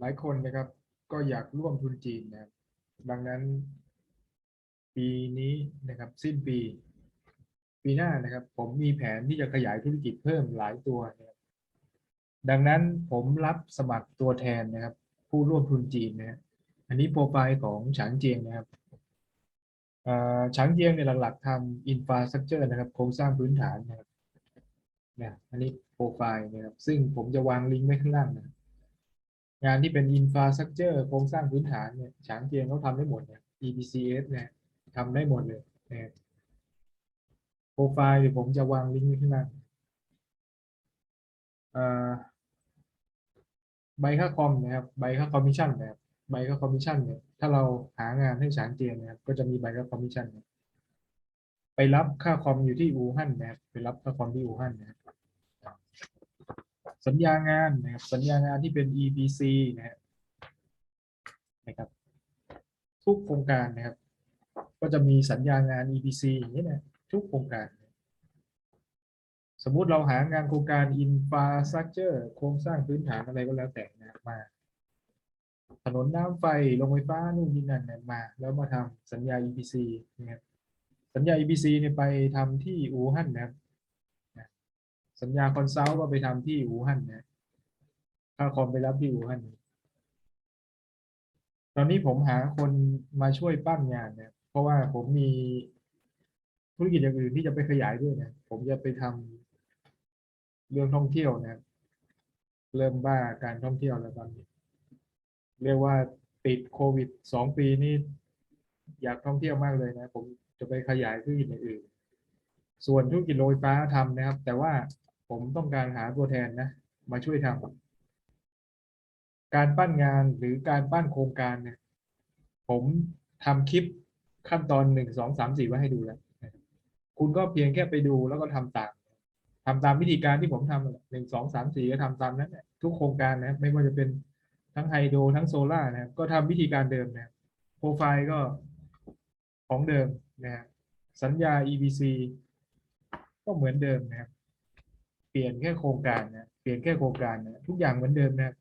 หลายคนนะครับ ก็อยากร่วมทุนจีนนะครับดังนั้นปีนี้นะครับ สิ้นปี ปีหน้านะครับ ผมมีแผนที่จะขยายธุรกิจเพิ่มหลายตัวนะครับดังนั้นผมรับสมัครตัวแทนนะครับ ผู้ร่วมทุนจีนนะฮะอันนี้โปรไฟล์ของฉางเจียงนะครับอ่อฉางเจียงเนี่ยหลักๆทำอินฟราสตรักเจอร์นะครับ โครงสร้างพื้นฐานนะครับเนี่ยอันนี้โปรไฟล์นะครับ ซึ่งผมจะวางลิงก์ไว้ข้างล่างนะครับ งานที่เป็นอินฟราสตรักเจอร์โครงสร้างพื้นฐานเนี่ยฉางเจียงเขาทำได้หมดเนี่ย EBCS เนี่ยทำได้หมดเลยนะโปรไฟล์เดี๋ยวผมจะวางลิงก์ไว้ข้างล่างใบค่าคอมนะครับใบค่าคอมมิชชั่นนะครับใบค่าคอมมิชชั่นเนี่ยถ้าเราหางานให้ฉางเจียงนะครับก็จะมีใบค่าคอมมิชชั่นเนี่ยไปรับค่าคอมอยู่ที่อู่ฮั่นนะครับไปรับค่าคอมที่อู่ฮั่นนะครับ สัญญางานนะครับสัญญางานที่เป็น EPC นะครับนะครับ ทุกโครงการนะครับ ก็จะมีสัญญางาน EPC อย่างนี้นะทุกโครงการ สมมุติเราหางานโครงการ Infrastructure โครงสร้างพื้นฐานอะไรก็แล้วแต่นะมา ถนนน้ำไฟโรงไฟฟ้านู่นนี่นั่นนี่ยมา แล้วมาทำสัญญา EPC นะครับสัญญา EPC เนี่ยไปทำที่อู่ฮั่นนะครับ สัญญาคอนซัลท์ก็ไปทำที่อู่ฮั่นนะค่าคอมไปรับที่อู่ฮั่นตอนนี้ผมหาคนมาช่วยปั้นงานเนี่ยเพราะว่าผมมีธุรกิจอย่างอื่นที่จะไปขยายด้วยนะผมจะไปทำเรื่องท่องเที่ยวนะเริ่มบ้าการท่องเที่ยวแล้วตอนนี้ เรียกว่าติดโควิดสองปีนี่อยากท่องเที่ยวมากเลยนะ ผมจะไปขยายธุรกิจอย่างอื่น ส่วนธุรกิจโรงไฟฟ้าทำนะครับ แต่ว่า ผมต้องการหาตัวแทนนะ มาช่วยทำการปั้นงานหรือการปั้นโครงการเนี่ย ผมทำคลิปขั้นตอนหนึ่งสองสามสี่ไว้ให้ดูแล้วคุณก็เพียงแค่ไปดูแล้วก็ทำตามทำตามวิธีการที่ผมทำหนึ่งสองสามสี่ก็ทำตามนั้นทุกโครงการนะไม่ว่าจะเป็นทั้งไฮโดรทั้งโซล่านะก็ทำวิธีการเดิมนะโปรไฟล์ก็ของเดิมนะสัญญา EBC ก็เหมือนเดิมนะครับ เปลี่ยนแค่โครงการนะเปลี่ยนแค่โครงการนะทุกอย่างเหมือนเดิมนะ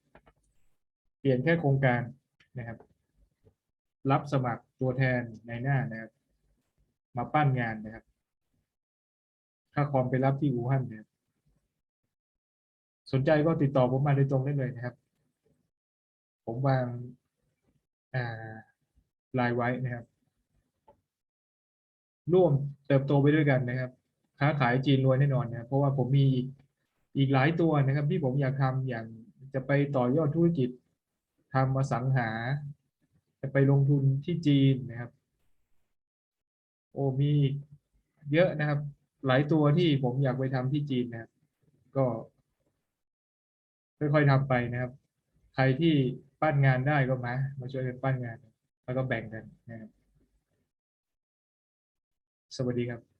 เปลี่ยนแค่โครงการนะครับ รับสมัครตัวแทนในหน้านะครับ มาปั้นงานนะครับค่าคอมไปรับที่อู่ฮั่นนะครับสนใจก็ติดต่อผมมาโดยตรงได้เลยนะครับ ผมวางลายไว้นะครับ ร่วมเติบโตไปด้วยกันนะครับ ค้าขายจีนรวยแน่นอนนะเพราะว่าผมมีอีกอีกหลายตัวนะครับ ที่ผมอยากทำอย่างจะไปต่อยอดธุรกิจทำมาสังหา จะไปลงทุนที่จีนนะครับ โอ้มีเยอะนะครับ หลายตัวที่ผมอยากไปทำที่จีนนะครับ ก็ค่อยๆทำไปนะครับ ใครที่ปั้นงานได้ก็มา มาช่วยกันปั้นงาน แล้วก็แบ่งกันนะครับ สวัสดีครับ